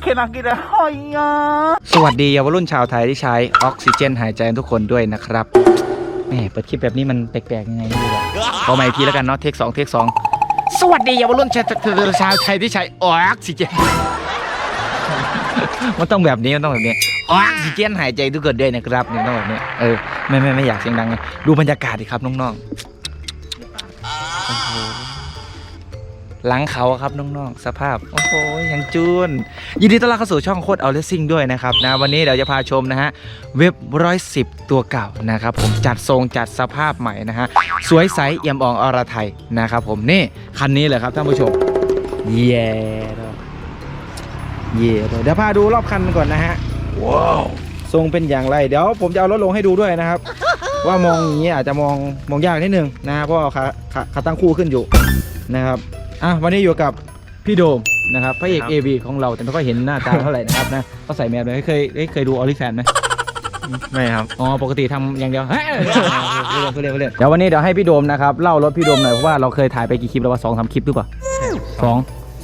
Can I get a higher? สวัสดีเยาวรุ่นชาวไทยที่ใช้ออกซิเจนหายใจทุกคนด้วยนะครับแหมเปิดคลิปแบบนี้มันแปลกๆยังไงไม่รู้อะเอาใหม่อีกทีแล้วกันเนาะเทคสองเทคสองสวัสดีเยาวรุ่นชาวชาวไทยที่ใช้ออกซิเจน มันต้องแบบนี้มันต้องแบบนี้ออกซิเจนหายใจทุกคนด้วยนะครับเนี่ยต้องแบบนี้เออไม่ไม่ไม่อยากเสียงดังไงดูบรรยากาศดิครับน้องๆโอ้โห หลังเขาครับน้องๆสภาพ โอ้โหยังจูน ยินดีต้อนรับเข้าสู่ช่องโคตรเอาเลสซิ่งด้วยนะครับนะวันนี้เดี๋ยวจะพาชมนะฮะ เว็บร้อยสิบตัวเก่านะครับผมจัดทรงจัดสภาพใหม่นะฮะ สวยใสเอี่ยมอ่องอรไทยนะครับผมนี่ คันนี้เลยครับท่านผู้ชม เย่เลยเย่เลยเดี๋ยวพาดูรอบคันก่อนนะฮะว้าวทรงเป็นอย่างไร เดี๋ยวผมจะเอารถลงให้ดูด้วยนะครับ ว่ามองอย่างนี้อาจจะมองมองยากนิดนึงนะฮะเพราะว่าขาขาขาตั้งคู่ขึ้นอยู่นะครับ อะวันนี้อยู่กับพี่โดมนะครับพระเอกครับ เอวีของเราแต่ไม่ค่อยเห็นหน้าตาเท่าไหร่นะครับนะเขาใส่แมสเลยเคยเคยดูออลิแฟนไหมไม่ครับ อ๋อปกติทำอย่างเดียวเฮ้ยเพื่อนเพื่อนเพื่อนเดี๋ยววันนี้เดี๋ยวให้พี่โดมนะครับเล่ารถพี่โดมหน่อยเพราะว่าเราเคยถ่ายไปกี่คลิปแล้วว่าสองสามคลิปหรือเปล่าสอง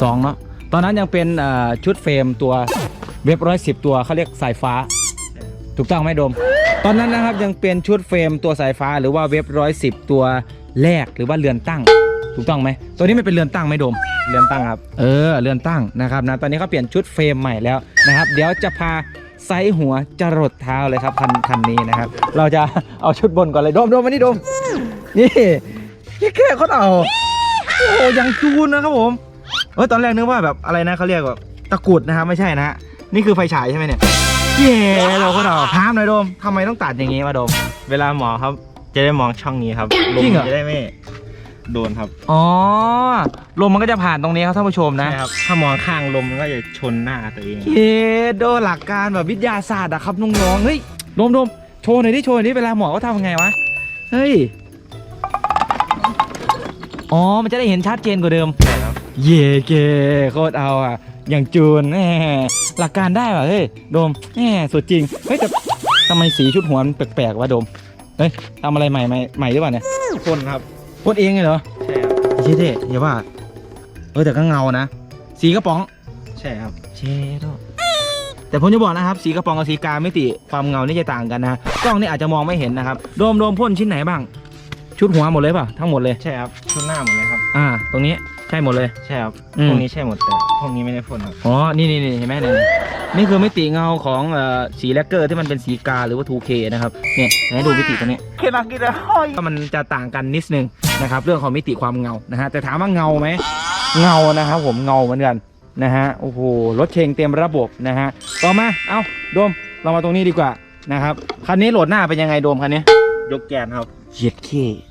สองเนาะตอนนั้นยังเป็นเอ่อชุดเฟรมตัวเว็บร้อยสิบตัวเขาเรียกสายฟ้า ถูกต้องไหมโดม ตอนนั้นนะครับยังเป็นชุดเฟรมตัวสายฟ้าหรือว่าเว็บร้อยสิบตัวแรกหรือว่าเรือนตั้ง ถูกต้องไหมตัวนี้ไม่เป็นเรือนตั้งไหมโดม เรียนตั้งครับ เออเรือนตั้งนะครับนะตอนนี้เขาเปลี่ยนชุดเฟรมใหม่แล้วนะครับ เดี๋ยวจะพาไซส์หัวจรดเท้าเลยครับคันคันนี้นะครับ เราจะเอาชุดบนก่อนเลยโดมโดมมานี่โดมนี่นี่แค่เขาเอาโอ้โหยังจูนนะครับผมเออตอนแรกนึกว่าแบบอะไรนะเขาเรียกว่าตะกรุดนะครับไม่ใช่นะฮะนี่คือไฟฉายใช่ไหมเนี่ยเย่เราเขาเอาถามหน่อยโดมทำไมต้องตัดอย่างงี้วะโดม เวลาหมอครับ จะได้มองช่องนี้ครับลมจริงเหรอจะได้ไม่ โดนครับอ๋อลมมันก็จะผ่านตรงนี้ครับท่านผู้ชมนะใช่ครับถ้ามองข้างลมมันก็จะชนหน้าตัวเองเคโดหลักการแบบวิทยาศาสตร์อะครับน้องๆเฮ้ยโดมโดมโชว์หน่อยดิโชว์หน่อยดิเวลาหมอเขาทำยังไงวะเฮ้ยอ๋อมันจะได้เห็นชัดเจนกว่าเดิมใช่ครับเย่เกโคตรเอาอะอย่างจูนแหมหลักการได้ว่ะเฮ้ยโดมแหมสุดจริงเฮ้ยแต่ทำไมสีชุดหัวมันแปลกๆวะโดมเฮ้ยทำอะไรใหม่ใหม่ใหม่หรือเปล่าเนี่ยคนครับ พ่นเองเลยเหรอใช่ครับเช่เท่อย่าว่า เออแต่ก็เงานะ สีกระป๋อง ใช่ครับเชโดแต่ผมจะบอกนะครับ สีกระป๋องกับสีกาไม่ติความเงานี่จะต่างกันนะกล้องนี่อาจจะมองไม่เห็นนะครับโดมโดมพ่นชิ้นไหนบ้าง ชุดหัวหมดเลยเปล่ะทั้งหมดเลย ใช่ครับชุดหน้าหมดเลยครับ อ่า ตรงนี้ใช่หมดเลย ใช่ครับอืมพวกนี้ใช่หมดแต่พวกนี้ไม่ได้พ่นครับ อ๋อ นี่นี่นี่เห็นไหมเนี่ยนี่คือมิติเงาของเอ่อสีแลกเกอร์ที่มันเป็นสีกาหรือว่า 2K นะครับ เนี่ยให้ดูมิติตัวนี้ Can I get a higher? ก็มันจะต่างกันนิดนึง นะครับ เรื่องของมิติความเงานะฮะแต่ถามว่าเงาไหมเงานะครับผมเงาเหมือนกันนะฮะโอ้โหรถเชงเต็มระบบนะฮะต่อมาเอ้าโดมเรามาตรงนี้ดีกว่านะครับคันนี้โหลดหน้าเป็นยังไงโดมคันนี้ยกแกนครับเชียดเค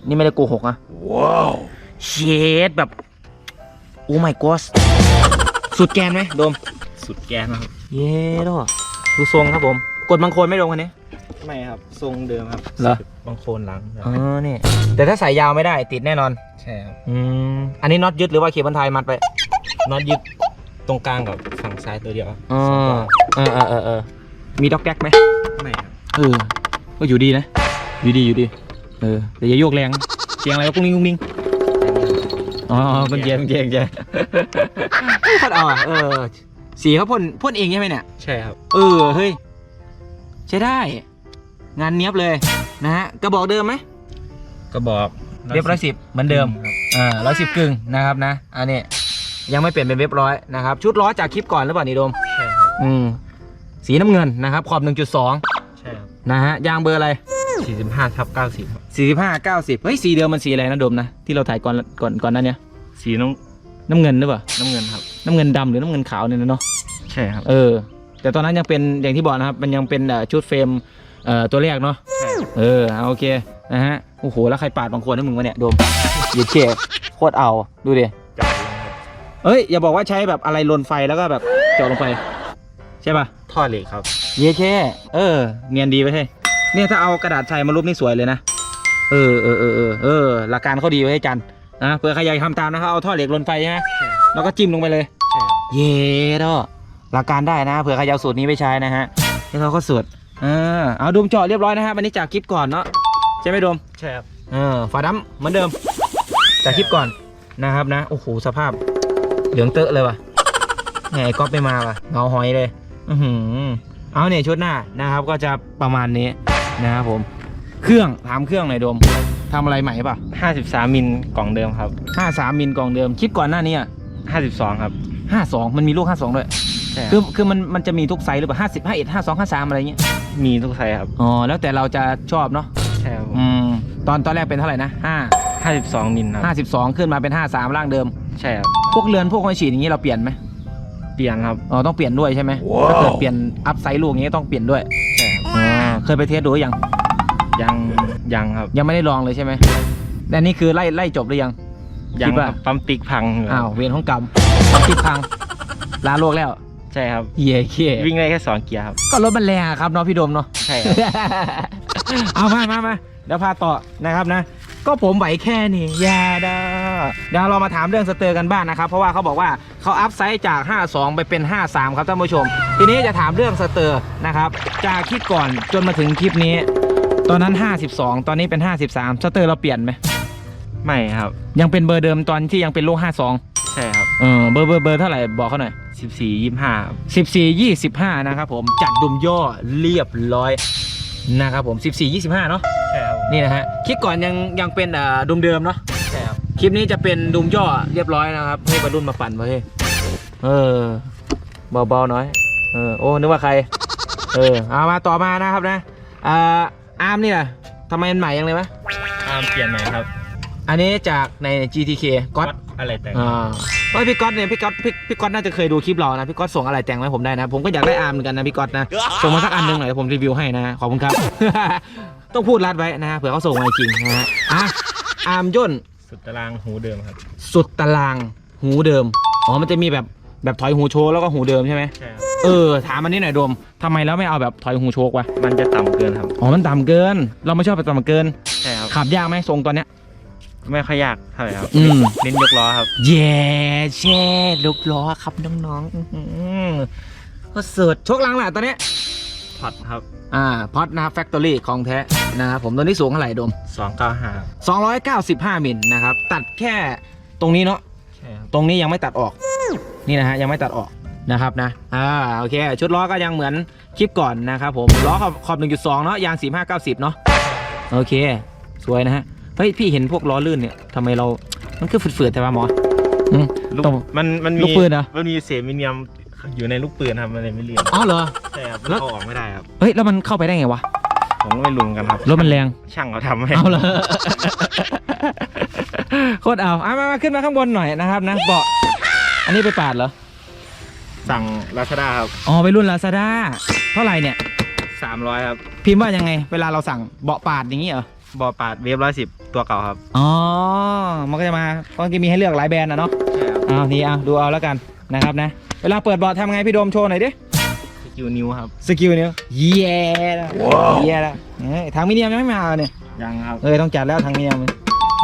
นี่ไม่ได้โกหกอะว้าวเชียดแบบโอ้ my god สุดแกนไหมโดมสุดแกนครับเย้ดอดูทรงครับผม กดบางโคนไม่โดมคันนี้ ไม่ครับ ทรงเดิมครับเหรอ บางโคนหลังครับอ๋อนี่แต่ถ้าใส่ยาวไม่ได้ติดแน่นอน ใช่ครับอืม อันนี้น็อตยึดหรือว่าเคเบิลไทยมัดไปน็อตยึดตรงกลางกับฝั่งซ้ายตัวเดียวครับอ๋อสองตัวเออเออเออเออมีด็อกแก๊กไหมไม่ครับเออก็อยู่ดีนะ อยู่ดีอยู่ดี เออ แต่อย่าโยกแรงเสียงอะไรก็กุ้งนิ่งกุ้งนิ่งอ๋อเป็นเจเป็นเจเป็นเจพัดเอาอะเออ สีเขาพ่นพ่นเองใช่ไหมเนี่ย ใช่ครับ เออ เฮ้ย ใช้ได้ งานเนี้ยบเลยนะฮะกระบอกเดิมไหมก็บอกเว็บร้อยสิบเหมือนเดิมครับอ่าร้อยสิบกึ่งนะครับนะอันนี้ยังไม่เปลี่ยนเป็นเว็บร้อยนะครับชุดล้อจากคลิปก่อนหรือเปล่านี่โดมใช่ครับอืมสีน้ำเงินนะครับขอบ 1.2 ใช่ครับนะฮะยางเบอร์อะไร 45ทับ90ครับ45 90 เฮ้ยสีเดิมมันสีอะไรนะโดมนะ ที่เราถ่ายก่อนก่อนก่อนหนั้นเนี่ยสีน้น้ำเงินหรือเปล่าำน้ำเงินครับ น้ำเงินดำหรือน้ำเงินขาวเนี่ยนะเนาะใช่ครับ เออ แต่ตอนนั้นยังเป็นอย่างที่บอกนะครับ มันยังเป็นเอ่อชุดเฟรม เอ่อตัวแรกเนาะใช่ครับเออเอาโอเคนะฮะโอ้โหแล้วใครปาดบางคนให้มึงวะเนี่ยโดมเหยียดเชฟโคตรเอาดูดิจับลงครับเอ้ยอย่าบอกว่าใช้แบบอะไรลนไฟแล้วก็แบบเจาะลงไป ใช่ป่ะท่อเหล็กครับ เย้แค่เออเนียนดีไปใช่เนี่ยถ้าเอากระดาษใส่มารูปนี่สวยเลยนะเออเออเออเออเออหลักการเขาดีไว้ให้จันนะเผื่อใครอยากทำตามนะครับเอาท่อเหล็กลนไฟใช่ไหมใช่แล้วก็จิ้มลงไปเลยใช่ครับเย้ดอหลักการได้นะเผื่อใครจะเอาสูตรนี้ไปใช้นะฮะนี่เขาก็สูตรเออเอาดูมเจาะเรียบร้อยนะฮะวันนี้จากคลิปก่อนเนาะใช่ไหมโดมใช่ครับเออฝาดำเหมือนเดิม จากคลิปก่อนนะครับนะโอ้โหสภาพเหลืองเตอะเลยว่ะแหมก็ไปมาว่ะเงาหอยเลย อือหือเอาเนี่ยชุดหน้านะครับ ก็จะประมาณนี้นะครับผม เครื่องถามเครื่องหน่อยโดมทำอะไรใหม่ป่ะ53มิลกล่องเดิมครับห้าสามมิลกล่องเดิมคลิปก่อนหน้านี้อะ52 ครับห้าสองมันมีลูกห้าสองด้วยใช่คคืรัอบคือมันมันจะมีทุกไซส์หรือเปล่าห้าสิบห้าเอ็ดห้าสองห้าสามอะไรเงี้ย มีทุกไซส์ครับอ๋อแล้วแต่เราจะชอบเนาะใช่ครับผมอืมตอนตอนแรกเป็นเท่าไหร่นะห้า52มิลครับห้าสิบสองขึ้นมาเป็นห้าสามร่างเดิม ใช่ครับพวกเรือนพวกไม้ฉีดอย่างนี้เราเปลี่ยนไหมเปลี่ยนครับอ๋อต้องเปลี่ยนด้วยใช่ไหมถ้าเกิดเปลี่ยนอัพไซส์ลูกอย่างนี้ต้องเปลี่ยนด้วยใช่ครับอ๋อเคยไปเทสดูหรือยังยังยังครับยังไม่ได้ลองเลยใช่ไหมแต่นี่คือไล่ไล่จบหรือยัง ยัคิงดว่าครับปั๊มปิกพังอยู่อ้าวเวรของกรรมติดพังลาโลกแล้วใช่ครับ เย่เย่วิ่งได้แค่สองเกียร์ครับ ก็รถมันแรงอะครับเนาะพี่โดมเนาะ ใช่ครับ เอามามามาเดี๋ยวพาต่อนะครับนะ ก็ผมไหวแค่นี้อยาเด้อเดี๋ยวเรามาถามเรื่องสเตอร์กันบ้างนะครับ เพราะว่าเขาบอกว่าเขาอัพไซด์จาก 52 ไปเป็น 53 ครับท่านผู้ชม ทีนี้จะถามเรื่องสเตอร์นะครับ จากคลิปก่อนจนมาถึงคลิปนี้ ตอนนั้น 52 ตอนนี้เป็น 53 สเตอร์เราเปลี่ยนไหม ไม่ครับ ยังเป็นเบอร์เดิมตอนที่ยังเป็นโลก52ใช่ครับ เออเบอร์เบอร์เบอร์เท่าไหร่บอกเขาหน่อย14 25ครับ14 25 นะครับผมจัดดุมย่อเรียบร้อยนะครับผม 14 25 เนาะใช่ครับนี่นะฮะคลิปก่อนยังยังเป็นอ่าดุมเดิมเนาะใช่ครับคลิปนี้จะเป็นดุมย่อเรียบร้อยนะครับให้บรรลุนมาปั่นไว้เฮ้ยเออเบาๆหน่อยเออโอ้นึกว่าใคร เออเอามาต่อมานะครับนะอ่าอาร์มนี่แหละทำไมมันใหม่ยังเลยวะตามเปลี่ยนใหม่ครับอันนี้จากใน GTK ก๊อต อะไรแต่งอ่า เฮ้ยพี่ก๊อตเนี่ยพี่ก๊อตพี่พี่ก๊อตน่าจะเคยดูคลิปเรานะพี่ก๊อตส่งอะไรแต่งมาให้ผมได้นะ ผมก็อยากได้อาร์มเหมือนกันนะพี่ก๊อตนะส่งมาสักอันหนึงหน่อยเดี๋ยวผมรีวิวให้นะขอบคุณครับ ต้องพูดรัดไว้นะฮะเผื่อเขาส่งมาจริงนะฮะอะอาร์มย่นสุดตารางหูเดิมครับ สุดตารางหูเดิมอ๋อมันจะมีแบบแบบถอยหูโชว์แล้วก็หูเดิมใช่ไหมใช่ครับเออถามอันนี้หน่อยโดมทำไมแล้วไม่เอาแบบถอยหูโชกวะมันจะต่ำเกินครับอ๋อมันต่ำเกิน เราไม่ชอบแบบต่ำเกินใช่ครับขับยากไหมทรงตัวเนี้ย ไม่ค่อยยากเท่าไหร่ครับอืม เน้นยกล้อครับเย่เช่ลูกล้อครับน้องๆอื้อหือก็เสิร์ชโชคลังแหละตัวเนี้ยพอดครับอ่าพอดนะครับแฟคทอรี่ของแท้นะครับผมตัวนี้สูงเท่าไหร่โดม295 295 มิลนะครับ ตัดแค่ตรงนี้เนาะ ใช่ครับตรงนี้ยังไม่ตัดออก นี่นะฮะยังไม่ตัดออกนะครับนะ อ่าโอเค ชุดล้อก็ยังเหมือนคลิปก่อนนะครับผม ล้อขอบขอบ 1.2 เนาะยาง 45 90 เนาะโอเค สวยนะฮะ เฮ้ยพี่เห็นพวกล้อลื่นเนี่ยทำไมเรา มันคือฝืดๆแต่ว่าหมออืมลูกตรงมันมันลูมีกปืนเหรอ มันมีเศษมิเนียมอยู่ในลูกปืนครับมันเลยไม่เรียนอ๋อเหรอใช่ครับมันแล้ว เอาออกไม่ได้ครับ เฮ้ยแล้วมันเข้าไปได้ไงวะผมก็ไม่รู้เหมือนกันครับรถมันแรงช่างเขาทำให้เอาเลย โคตรเอาอะมามาขึ้นมาข้างบนหน่อยนะครับนะเบาะอันนี้ไปปาดเหรอสั่งลาซาด้าครับอ๋อไปรุ่นลาซาด้าเท่าไหร่เนี่ย300ครับพิมพ์ว่ายังไง เวลาเราสั่งเบาะปาดอย่างนี้เหรอ บอปาดเวฟร้อยสิบตัวเก่าครับอ๋อ มันก็จะมาก็จะมีให้เลือกหลายแบรนด์นะเนาะใช่ครับเอานี่เอาดูเอาแล้วกันนะครับนะ เวลาเปิดเบาะทำไงพี่โดมโชว์หน่อยดิสกิลนิ้วครับสกิลนิ้วเย้แล้วเย้แล้วเอ้ยทางมิเนียมยังไม่มาเนี่ยยังครับเออต้องจัดแล้วทางมิเนียมมัน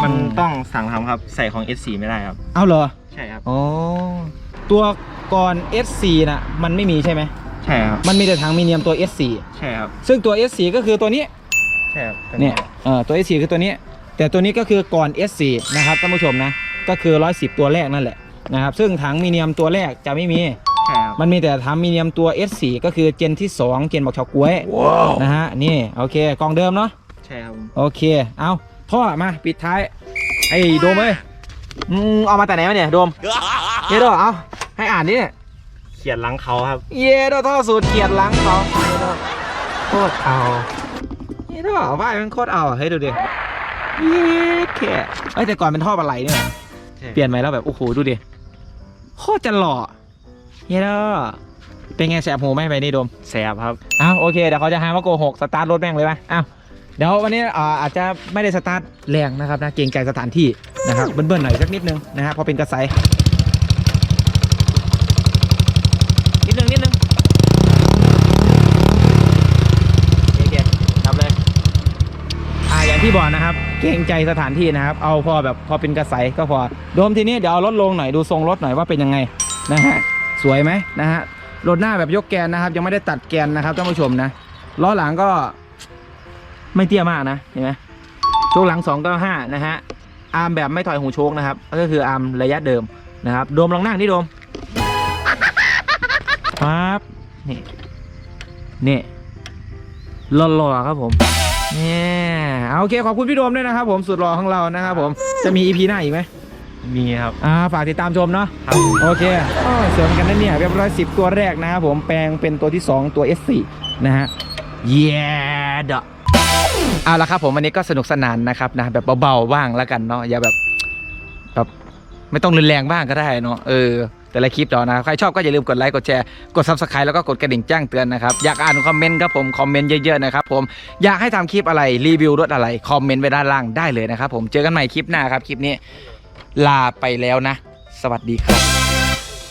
อืมต้องสั่งทำครับใส่ของ S4 ไม่ได้ครับเอาเหรอใช่ครับอ๋อตัวก่อน S4 น่ะมันไม่มีใช่ไหมใช่ครับมันมีแต่ทางมิเนียมตัว S4 ใช่ครับซึ่งตัว S4 ก็คือตัวนี้ ใช่ครับเนี่ยเออตัว S4 คือตัวนี้ แต่ตัวนี้ก็คือก่อน S4 นะครับท่านผู้ชมนะ ก็คือ 110 ตัวแรกนั่นแหละนะครับ ซึ่งถังมิเนียมตัวแรกจะไม่มี ใช่ครับมันมีแต่ถังมิเนียมตัว S4 ก็คือเจนที่ 2 เจนบอกชาวกล้วยนะฮะ นี่โอเคกล่องเดิมเนาะ ใช่ครับโอเค เอาท่อมาปิดท้าย ไอ้โดมเอ้ยอืมเอามาแต่ไหนวะเนี่ยโดม เยโดเอาให้อ่านดิเนี่ยเขียนหลังเขาครับ เยโดท่อสูตรเกียรติหล้างเขาเยโดโคตรเอา เยโดว่ามันโคตรเอาอะเฮ้ยดูดิเย้แค่เอ้ยแต่ก่อนเป็นท่อปลาไหลเนี่ยใช่เปลี่ยนใหม่แล้วแบบโอ้โหดูดิโคตรจะหล่อเยโดเป็นไงแสบหูไหมไปนี่โดมแสบครับอ้าวโอเคเดี๋ยวเขาจะหาว่าโกหกสตาร์ทรถแม่งเลยไหมอ้าวเดี๋ยววันนี้อ่าอาจจะไม่ได้สตาร์ทแรงนะครับนะเกรงใจสถานที่นะครับเบิ้ลๆหน่อยสักนิดนึงนะฮะเพราะเป็นกระไซนิดนึงนิดนึงโอเคๆดับเลยอ่าอย่าง ที่บอกนะครับ เกรงใจสถานที่นะครับ เอาพอแบบพอเป็นกระไสก็พอโดมทีนี้เดี๋ยวเอารถลงหน่อยดูทรงรถหน่อยว่าเป็นยังไงนะฮะสวยไหมนะฮะรถหน้าแบบยกแกนนะครับ ยังไม่ได้ตัดแกนนะครับท่านผู้ชมนะล้อหลังก็ไม่เตี้ยมากนะเห็นไหมโชคหลัง295นะฮะอาร์มแบบไม่ถอยหูโชคนะครับ ก็คืออาร์มระยะเดิมนะครับโดมลองนั่งที่โดมปั๊บนี่นี่หล่อๆครับผม เนี่ยเอาโอเคขอบคุณพี่โดมด้วยนะครับผมสุดหล่อของเรานะครับผมจะมี EP หน้าอีกไหมมีครับ อ่าฝากติดตามชมเนาะครับโอเคโอ้ยเสริมกันนะเนี่ยเรียบร้อยสิบตัวแรกนะครับผมแปลงเป็นตัวที่ 2 ตัว S4 นะฮะเย้ดะเอาละครับผมวันนี้ก็สนุกสนานนะครับนะแบบเบาๆบ้างแล้วกันเนาะอย่าแบบแบบไม่ต้องรุนแรงบ้างก็ได้เนาะเออ แต่ละคลิปเนาะนะใครชอบก็อย่าลืมกดไลค์กดแชร์กด subscribe แล้วก็กดกระดิ่งแจ้งเตือนนะครับอยากอ่านคอมเมนต์ครับผมคอมเมนต์เยอะๆนะครับผมอยากให้ทำคลิปอะไรรีวิวรถอะไรคอมเมนต์ไว้ด้านล่างได้เลยนะครับผมเจอกันใหม่คลิปหน้าครับคลิปนี้ ลาไปแล้วนะ สวัสดีครับ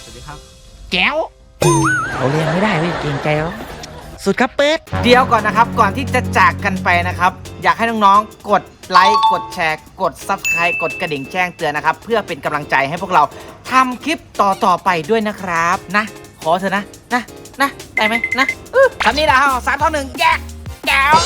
สวัสดีครับ แก้วเขาเรียนไม่ได้เว้ยเกรงใจเขาสุดครับเปิดเดี๋ยวก่อนนะครับ ก่อนที่จะจากกันไปนะครับ อยากให้น้องๆกด ไลค์กดแชร์ กด Subscribe กดกระดิ่งแจ้งเตือนนะครับ เพื่อเป็นกำลังใจให้พวกเราทำคลิปต่อๆไปด้วยนะครับนะ ขอเถอะนะนะนะได้ไหมนะอื้อคำนี้นะฮะสามท่อหนึ่งแยกแก้ว